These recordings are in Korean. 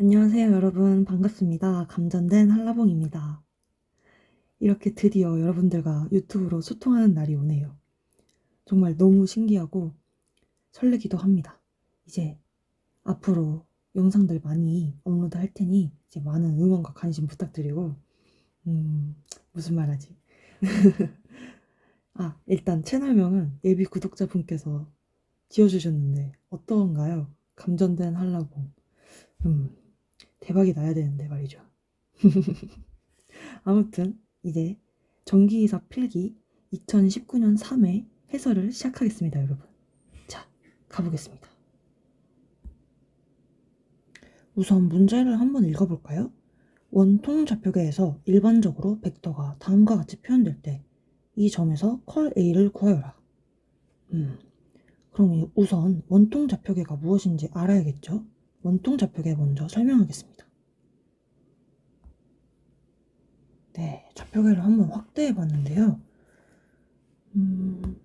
안녕하세요, 여러분. 반갑습니다. 감전된 한라봉입니다. 이렇게 드디어 여러분들과 유튜브로 소통하는 날이 오네요. 정말 너무 신기하고 설레기도 합니다. 이제 앞으로 영상들 많이 업로드 할 테니 이제 많은 응원과 관심 부탁드리고, 음, 무슨 말 하지? 아, 일단 채널명은 예비 구독자분께서 지어주셨는데, 어떤가요? 감전된 한라봉. 음, 대박이 나야 되는데 말이죠. 아무튼 이제 전기이사 필기 2019년 3회 해설을 시작하겠습니다, 여러분. 자, 가보겠습니다. 우선 문제를 한번 읽어볼까요? 원통 좌표계에서 일반적으로 벡터가 다음과 같이 표현될 때 이 점에서 컬 A를 구하여라. 음, 그럼 우선 원통 좌표계가 무엇인지 알아야겠죠? 원통 좌표계 먼저 설명하겠습니다. 네, 좌표계를 한번 확대해 봤는데요. 음,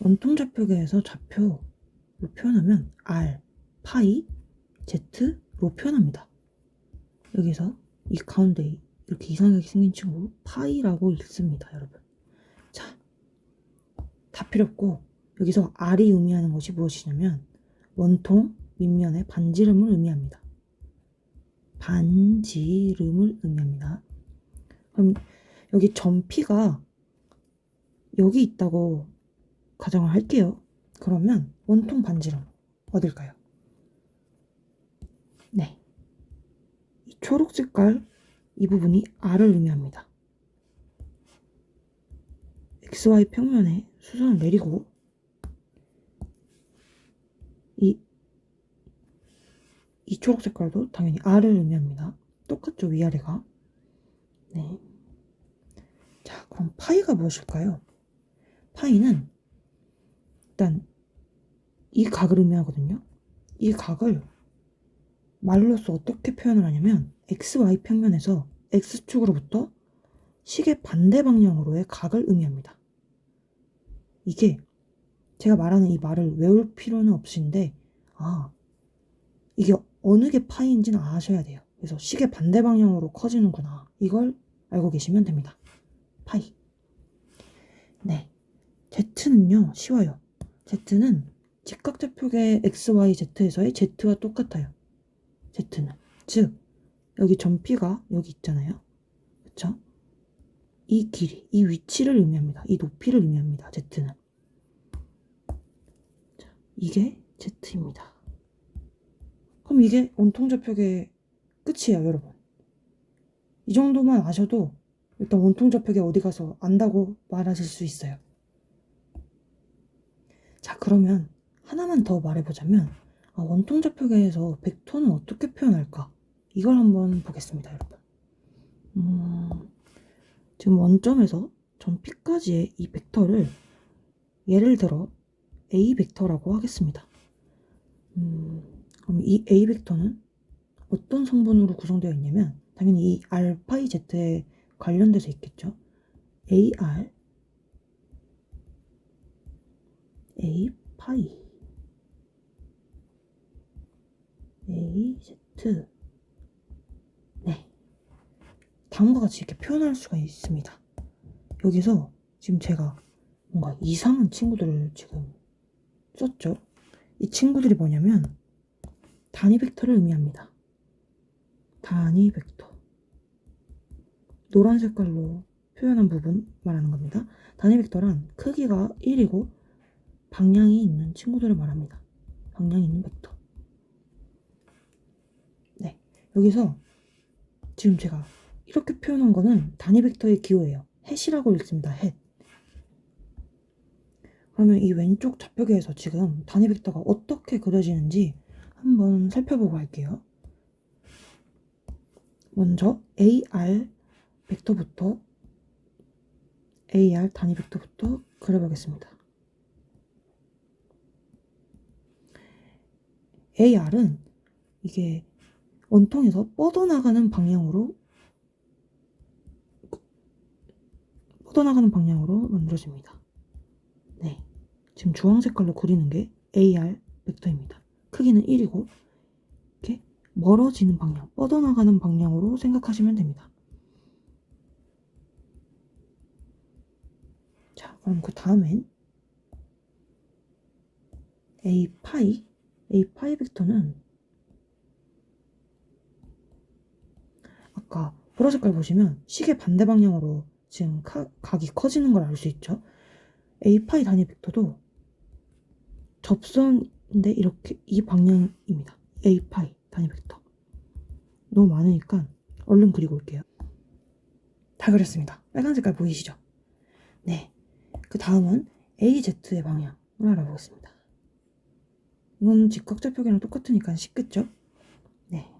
원통 좌표계에서 좌표로 표현하면 R, 파이, Z로 표현합니다. 여기서 이 가운데 이렇게 이상하게 생긴 친구 파이라고 읽습니다, 여러분. 자, 다 필요 없고 여기서 R이 의미하는 것이 무엇이냐면 원통 밑면의 반지름을 의미합니다. 반지름을 의미합니다. 그럼 여기 점 P가 여기 있다고 가정을 할게요. 그러면 원통 반지름 어딜까요? 네. 이 초록 색깔 이 부분이 R을 의미합니다. XY 평면에 수선을 내리고 이, 이 초록 색깔도 당연히 R을 의미합니다. 똑같죠, 위아래가. 네. 자, 그럼 파이가 무엇일까요? 파이는 일단 이 각을 의미하거든요. 이 각을 말로써 어떻게 표현을 하냐면 XY 평면에서 X축으로부터 시계 반대 방향으로의 각을 의미합니다. 이게 제가 말하는 이 말을 외울 필요는 없으신데 아 이게 어느 게 파이인지는 아셔야 돼요. 그래서 시계 반대 방향으로 커지는구나. 이걸 알고 계시면 됩니다. 파이. 네. Z는요, 쉬워요. Z는 직각좌표계 XYZ에서의 Z와 똑같아요. Z는. 즉, 여기 점피가 여기 있잖아요. 그쵸? 이 길이, 이 위치를 의미합니다. 이 높이를 의미합니다. Z는. 자, 이게 Z입니다. 그럼 이게 원통좌표계 끝이에요, 여러분. 이 정도만 아셔도 일단 원통좌표계 어디 가서 안다고 말하실 수 있어요. 자, 그러면 하나만 더 말해보자면 아, 원통좌표계에서 벡터는 어떻게 표현할까? 이걸 한번 보겠습니다, 여러분. 음, 지금 원점에서 점 P까지의 이 벡터를 예를 들어 A 벡터라고 하겠습니다. 음, 그럼 이 A 벡터는 어떤 성분으로 구성되어 있냐면 당연히 이 알파이 Z에 관련돼서 있겠죠. AR A 파이 AZ 네 다음과 같이 이렇게 표현할 수가 있습니다. 여기서 지금 제가 뭔가 이상한 친구들을 지금 썼죠. 이 친구들이 뭐냐면 단위 벡터를 의미합니다. 단위 벡터. 노란 색깔로 표현한 부분 말하는 겁니다. 단위 벡터란 크기가 1이고 방향이 있는 친구들을 말합니다. 방향이 있는 벡터. 네. 여기서 지금 제가 이렇게 표현한 거는 단위 벡터의 기호예요. 햇이라고 읽습니다. 햇. 그러면 이 왼쪽 좌표계에서 지금 단위 벡터가 어떻게 그려지는지 한번 살펴보고 할게요. 먼저 AR 벡터부터 AR 단위 벡터부터 그려보겠습니다. AR은 이게 원통에서 뻗어나가는 방향으로 뻗어나가는 방향으로 만들어집니다. 네, 지금 주황 색깔로 그리는 게 AR 벡터입니다. 크기는 1이고 이렇게 멀어지는 방향, 뻗어나가는 방향으로 생각하시면 됩니다. 자, 그럼 그 다음엔 a 파이, a 파이 벡터는 아까 보라 색깔 보시면 시계 반대 방향으로 지금 카- 각이 커지는 걸 알 수 있죠. a 파이 단위 벡터도 접선 인데 이렇게 이 방향입니다. a 파이 단위 벡터. 너무 많으니까 얼른 그리고 올게요. 다 그렸습니다. 빨간 색깔 보이시죠? 네. 그 다음은 AZ의 방향을 알아보겠습니다. 이건 직각좌표기랑 똑같으니까 쉽겠죠? 네.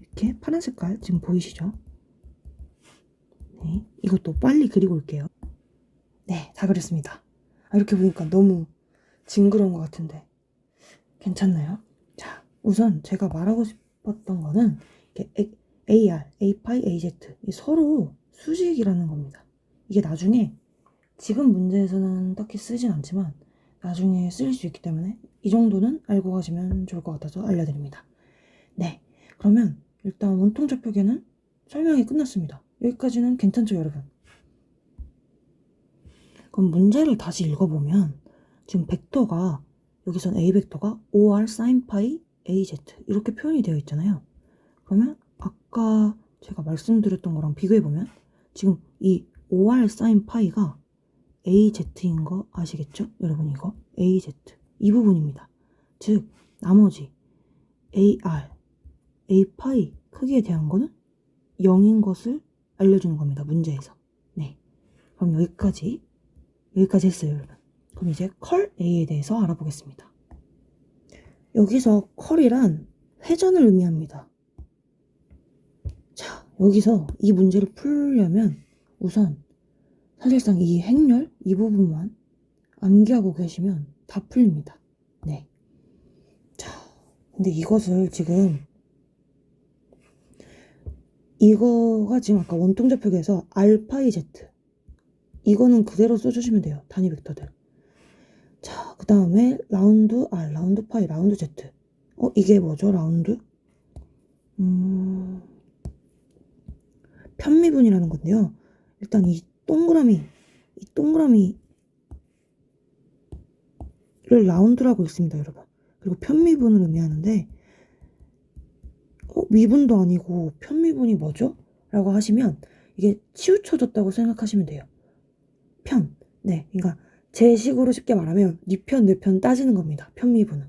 이렇게 파란 색깔 지금 보이시죠? 네. 이것도 빨리 그리고 올게요. 네, 다 그렸습니다. 아, 이렇게 보니까 너무 징그러운 것 같은데. 괜찮나요? 자, 우선 제가 말하고 싶었던 거는 A- AR, A파이, AZ 이 서로 수직이라는 겁니다. 이게 나중에 지금 문제에서는 딱히 쓰진 않지만 나중에 쓰일 수 있기 때문에 이 정도는 알고 가시면 좋을 것 같아서 알려드립니다. 네, 그러면 일단 원통좌표계는 설명이 끝났습니다. 여기까지는 괜찮죠, 여러분? 그럼 문제를 다시 읽어보면 지금 벡터가 여기선 A 벡터가 5R sin 파이 AZ 이렇게 표현이 되어 있잖아요. 그러면 아까 제가 말씀드렸던 거랑 비교해보면 지금 이 5R sin 파이가 AZ인 거 아시겠죠? 여러분 이거 AZ 이 부분입니다. 즉 나머지 AR, A 파이 크기에 대한 거는 0인 것을 알려주는 겁니다. 문제에서. 네. 그럼 여기까지 여기까지 했어요, 여러분. 그럼 이제 컬 A에 대해서 알아보겠습니다. 여기서 컬이란 회전을 의미합니다. 자, 여기서 이 문제를 풀려면 우선 사실상 이 행렬 이 부분만 암기하고 계시면 다 풀립니다. 네. 자, 근데 이것을 지금 이거가 지금 아까 원통좌표계에서 알파이 Z 이거는 그대로 써주시면 돼요. 단위 벡터들. 자, 그 다음에 라운드 R, 라운드 파이, 라운드 Z. 어, 이게 뭐죠? 라운드? 음, 편미분이라는 건데요. 일단 이 동그라미, 이 동그라미를 라운드라고 있습니다, 여러분. 그리고 편미분을 의미하는데, 어, 미분도 아니고 편미분이 뭐죠? 라고 하시면 이게 치우쳐졌다고 생각하시면 돼요. 편. 네. 그러니까 제 식으로 쉽게 말하면 네 편, 내 편 따지는 겁니다. 편미분은.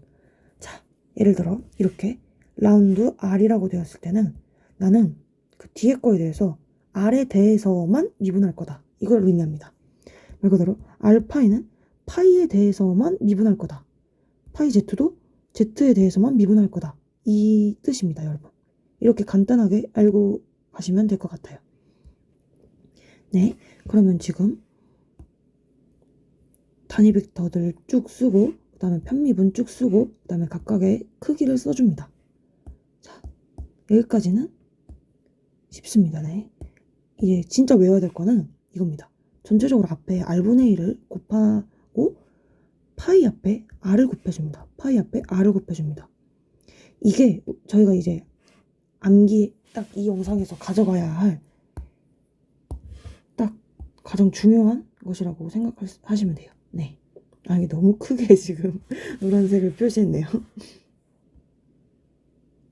자, 예를 들어 이렇게 라운드 R이라고 되었을 때는 나는 그 뒤에 거에 대해서 R에 대해서만 미분할 거다. 이걸 의미합니다. 말 그대로 알파이는 파이에 대해서만 미분할 거다. 파이 Z도 Z에 대해서만 미분할 거다. 이 뜻입니다, 여러분. 이렇게 간단하게 알고 가시면 될 것 같아요. 네. 그러면 지금 단위 벡터들 쭉 쓰고 그 다음에 편미분 쭉 쓰고 그 다음에 각각의 크기를 써줍니다. 자, 여기까지는 쉽습니다. 네. 이제 진짜 외워야 될 거는 이겁니다. 전체적으로 앞에 r분의 1을 곱하고 파이 앞에 r을 곱해줍니다. 파이 앞에 r을 곱해줍니다. 이게 저희가 이제 암기 딱 이 영상에서 가져가야 할 딱 가장 중요한 것이라고 생각하시면 돼요. 네. 아, 이게 너무 크게 지금 노란색을 표시했네요.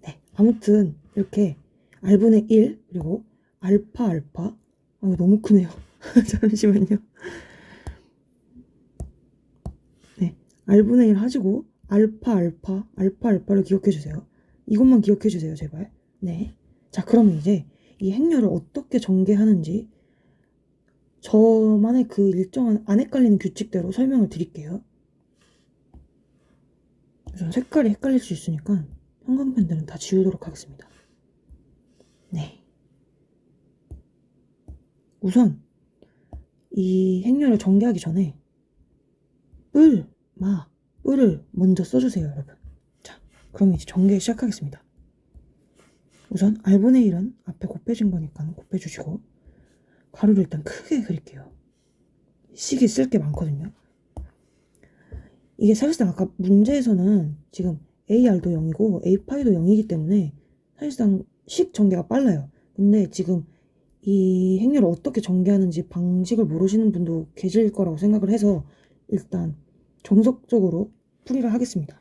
네. 아무튼, 이렇게 R분의 1, 그리고 알파, 알파. 아, 이거 너무 크네요. 잠시만요. 네. R분의 1 하시고, 알파, 알파, 알파, 알파를 기억해 주세요. 이것만 기억해 주세요, 제발. 네. 자, 그러면 이제 이 행렬을 어떻게 전개하는지 저만의 그 일정한 안 헷갈리는 규칙대로 설명을 드릴게요. 우선 색깔이 헷갈릴 수 있으니까 형광펜들은 다 지우도록 하겠습니다. 네. 우선 이 행렬을 전개하기 전에 뿔, 마, 뿔을 먼저 써주세요, 여러분. 자, 그럼 이제 전개 시작하겠습니다. 우선 R분의 1은 앞에 곱해진 거니까 곱해주시고 가루를 일단 크게 그릴게요. 식이 쓸 게 많거든요. 이게 사실상 아까 문제에서는 지금 AR도 0이고 A파이도 0이기 때문에 사실상 식 전개가 빨라요. 근데 지금 이 행렬을 어떻게 전개하는지 방식을 모르시는 분도 계실 거라고 생각을 해서 일단 정석적으로 풀이를 하겠습니다.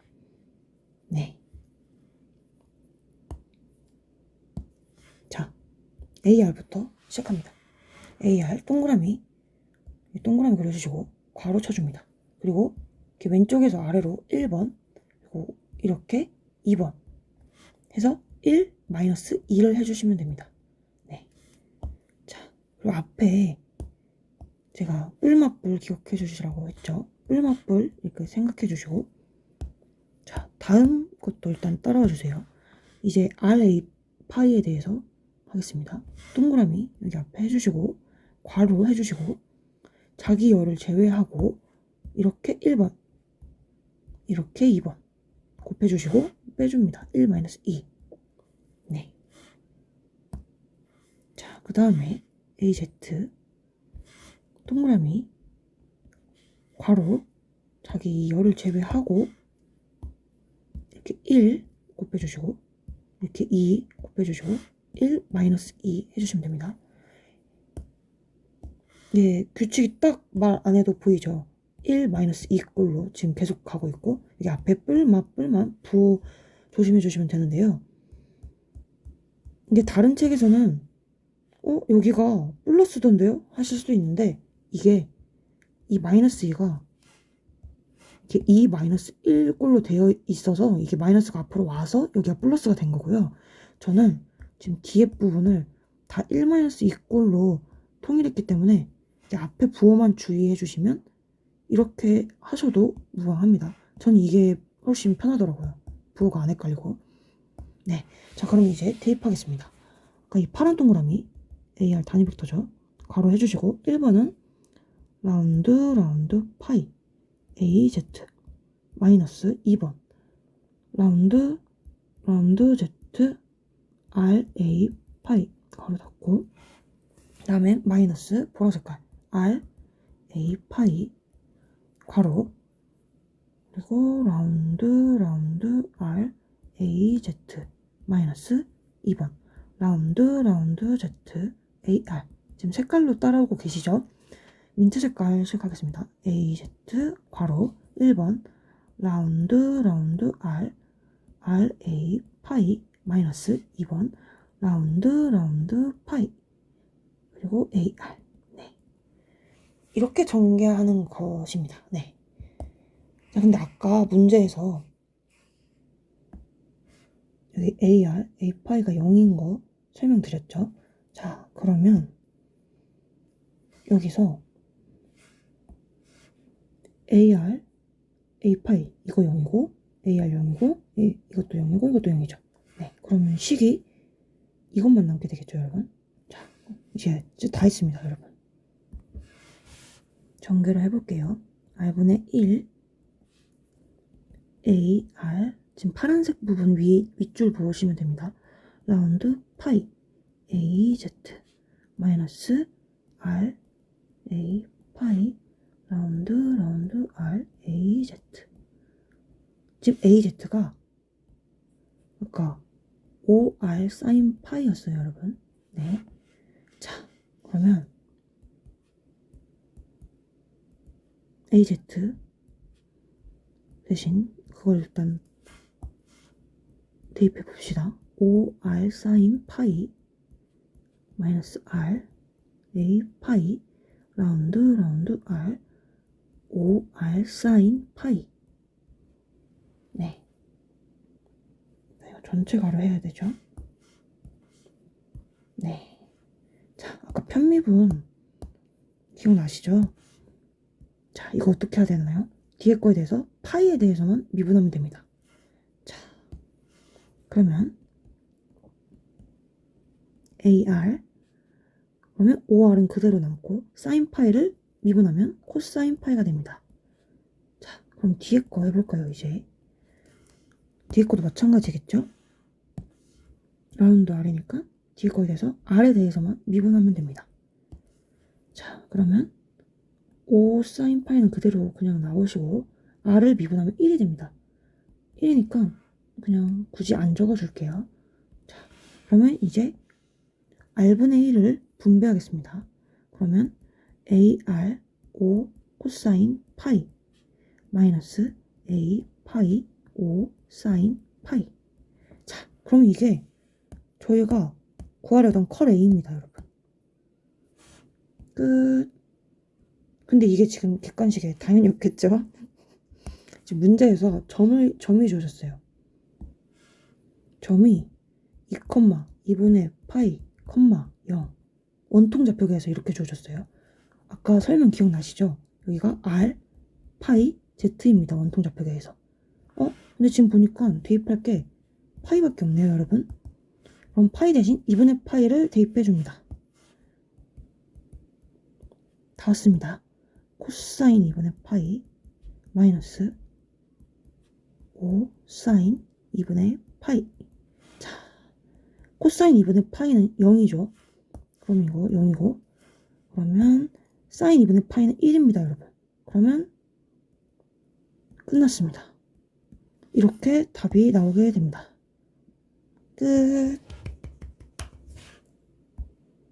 네. 자, AR부터 시작합니다. AR 동그라미 이 동그라미 그려주시고 괄호 쳐줍니다. 그리고 이렇게 왼쪽에서 아래로 1번 그리고 이렇게 2번 해서 1 마이너스 2를 해주시면 됩니다. 네. 자, 그리고 앞에 제가 뿔맛뿔 기억해 주시라고 했죠. 뿔맛뿔 이렇게 생각해 주시고 자, 다음 것도 일단 따라와 주세요. 이제 RA 파이에 대해서 하겠습니다. 동그라미 여기 앞에 해주시고 괄호 해주시고 자기 열을 제외하고 이렇게 1번 이렇게 2번 곱해주시고 빼줍니다. 1-2 네. 자, 그 다음에 AZ 동그라미 괄호 자기 열을 제외하고 이렇게 1 곱해주시고 이렇게 2 곱해주시고 1 마이너스 2 해주시면 됩니다. 예, 규칙이 딱 말 안 해도 보이죠? 1 마이너스 2 꼴로 지금 계속 가고 있고 여기 앞에 뿔만 뿔만 부 조심해 주시면 되는데요. 이게 다른 책에서는 어 여기가 플러스던데요? 하실 수도 있는데 이게 이 마이너스 2가 이게 2 마이너스 1 꼴로 되어 있어서 이게 마이너스가 앞으로 와서 여기가 플러스가 된 거고요. 저는 지금 뒤에 부분을 다 1 마이너스 2 꼴로 통일했기 때문에 앞에 부호만 주의해 주시면 이렇게 하셔도 무방합니다. 전 이게 훨씬 편하더라고요. 부호가 안 헷갈리고. 네. 자, 그럼 이제 대입하겠습니다. 그러니까 이 파란 동그라미 AR 단위 벡터죠. 괄호 해주시고 1번은 라운드 라운드 파이 AZ 마이너스 2번 라운드 라운드 Z RA 파이 괄호 닫고 그 다음에 마이너스 보라 색깔 R A 파이. 괄호. 그리고 라운드 라운드 R A Z 마이너스 2번. 라운드 라운드 Z A R. 지금 색깔로 따라오고 계시죠? 민트 색깔 시작하겠습니다. A Z 괄호. 1번. 라운드 라운드 R. R A 파이. 마이너스 2번. 라운드 라운드 파이. 그리고 AR 네 이렇게 전개하는 것입니다. 네. 자 근데 아까 문제에서 여기 AR, A파이가 0인 거 설명드렸죠? 자, 그러면 여기서 AR, A파이 이거 0이고 AR 0이고 이, 이것도 0이고 이것도 0이죠. 네, 그러면 식이 이것만 남게 되겠죠, 여러분? 자, 이제, 다 했습니다, 여러분. 전개를 해볼게요. R분의 1 AR 지금 파란색 부분 위, 윗줄 보시면 됩니다. 라운드 파이 AZ 마이너스 R A 파이 라운드 라운드 R AZ 지금 AZ가 아까 OR 사인 파이였어요, 여러분. 네. 자, 그러면 AZ 대신 그걸 일단 대입해 봅시다. OR 사인 파이 마이너스 R A 파이 라운드 라운드 R OR 사인 파이 네. 이거 전체 가로 해야 되죠? 네. 자, 아까 편미분 기억나시죠? 자, 이거 어떻게 해야 되나요? 뒤에 거에 대해서 파이에 대해서만 미분하면 됩니다. 자, 그러면 AR 그러면 OR은 그대로 남고 사인 파이를 미분하면 코사인 파이가 됩니다. 자, 그럼 뒤에 거 해볼까요, 이제? 뒤에 것도 마찬가지겠죠? 라운드 R이니까 뒤에 거에 대해서 R에 대해서만 미분하면 됩니다. 자, 그러면 5 사인 파이는 그대로 그냥 나오시고 R을 미분하면 1이 됩니다. 1이니까 그냥 굳이 안 적어줄게요. 자, 그러면 이제 r분의 1을 분배하겠습니다. 그러면 ar 5 코사인 파이 마이너스 a 파이 5 사인 파이 자 그럼 이게 저희가 구하려던 컬 a입니다 여러분 끝 근데 이게 지금 객관식에 당연히 없겠죠 지금 문제에서 점을 점이 주셨어요 점이 2, 2분의 파이, 0 원통 좌표계에서 이렇게 주어졌어요. 아까 설명 기억나시죠? 여기가 R, 파이, Z입니다. 원통 좌표계에서. 어? 근데 지금 보니까 대입할 게 파이밖에 없네요, 여러분. 그럼 파이 대신 2분의 파이를 대입해 줍니다. 다 왔습니다. 코사인 2분의 파이 마이너스 5 사인 2분의 파이 자, 코사인 2분의 파이는 0이죠. 그럼 이거 0이고 그러면 사인 2분의 파이는 1입니다, 여러분. 그러면 끝났습니다. 이렇게 답이 나오게 됩니다. 끝.